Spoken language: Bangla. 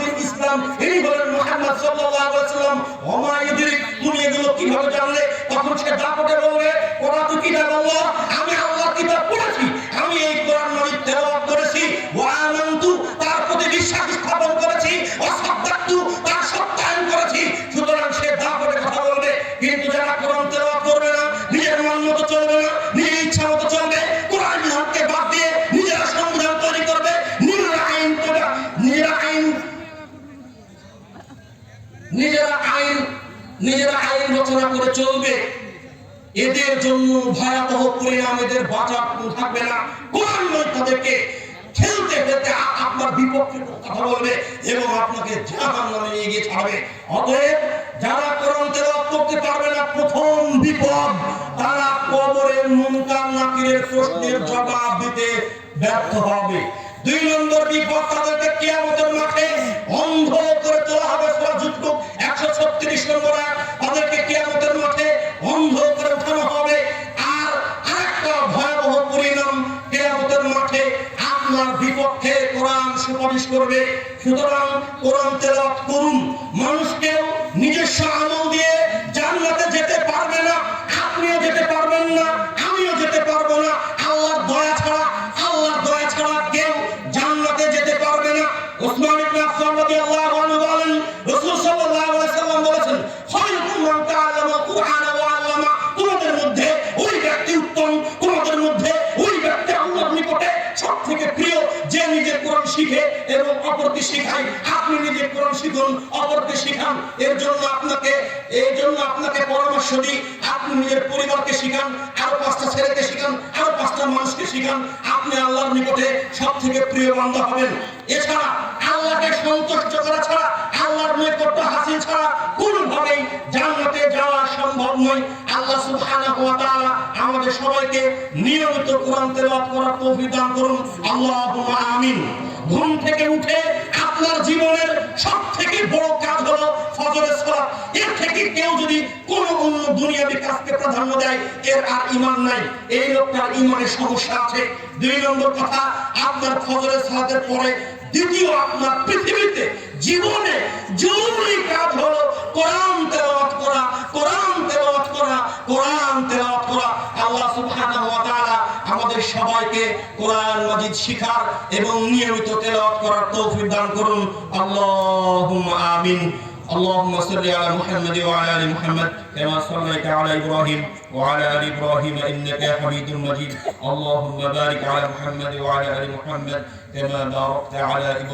দিন সে দাপটে আমি এই কোরআন করেছি। ওয়া তার প্রতি বিশ্বাস স্থাপন করেছি, ওয়া সাদ্দাকতু তার সত্যায়ন করেছি। সুতরাং সে দাপটে কথা বলবে, কিন্তু যারা কোরআন তেলাওয়াত করবে না, নিজের মন মতো চলবে নিজেরা আইন নিজেরা আইন রচনা করে চলবে। এদের জন্য ভয়াবহ পরিণাম এদের কোনো থাকবে না। কোরআন তাদেরকে খেলতে খেলতে আপনার বিপক্ষে কথা বলবে এবং আপনাকে জাহান নামে নিয়ে গিয়ে ছাড়বে। অতএব যারা কোরআন তেলাওয়াত করতে পারবে না, প্রথম বিপদ, তারা কবরের মুনকার নাকিরের প্রশ্নের জবাব দিতে ব্যর্থ হবে। দুই নম্বর বিপদ তাদেরকে কিয়ামতের মাঠে অন্ধ বিপক্ষে কোরআন সুপারিশ করবে। সুতরাং কোরআন তেলাওয়াত করুন। মানুষকেও নিজস্ব আমল দিয়ে জান্নাতে যেতে পারবে না আপনিও যেতে পারবেন না আমিও যেতে পারব না। আল্লাহর দয়া ছাড়া, আল্লাহর দয়া ছাড়া কেউ জান্নাতে যেতে পারবে না। ওসমান ইবনে আফফান রাদিয়াল্লাহু আনহু বলেন, রাসূল সাল্লাল্লাহু আলাইহি সাল্লাম বলেছেন খায়রুকুম মান তাআল্লামা কুরআনা শিখে এবং অপরকে শেখায় আপনি নিজে কোরআন শিখুন, অপরকে শিখান। এর জন্য আপনাকে এই জন্য আপনাকে পরামর্শ দিই, আপনি নিজের পরিবারকে শিখান, আরও পাঁচটা ছেলেকে শিখান, আরও পাঁচটা মানুষকে শিখান। আপনি আল্লাহর নিকটে সব থেকে প্রিয় বান্ধব হবেন। এছাড়া আল্লাহকে সন্তুষ্ট করা ছাড়া, আল্লাহর নৈকট্য হাসিল ছাড়া কোনোভাবেই জান্নাতে যাওয়া সম্ভব নয়। আল্লাহ সুবহানাহু ওয়া তাআলা আমাদের সবাইকে নিয়মিত কোরআন তেলাওয়াত করার তৌফিক দান করুন। আল্লাহুম্মা আমিন। ঘুম থেকে উঠে আপনার জীবনের সব থেকে বড় কাজ হলো ফজরের সালাত। এর থেকে কেউ যদি কোনো অন্য দুনিয়াবি কাজকে প্রাধান্য দেয়, এর আর ঈমান নাই। এই লোকটার ঈমানের সমস্যা আছে। দুই নম্বর কথা, আপনার ফজরের সালাতের পরে দ্বিতীয় আপনার পৃথিবীতে জীবনে জরুরি কাজ হলো কোরআন তেলাওয়াত করা, কোরআন তেলাওয়াত করা, কোরআন তেলাওয়াত করা। আল্লাহ সুবহানাহু ওয়া আমাদের সবাইকে কোরআন মাজিদ শিখার এবং নিয়মিত তেলাওয়াত করার তৌফিক দান করুন আল্লাহুম্মা আমিন اللهم صل على محمد وعلى ال محمد كما صليت على ابراهيم وعلى ال ابراهيم انك حميد مجيد اللهم بارك على محمد وعلى ال محمد كما باركت على ابراهيم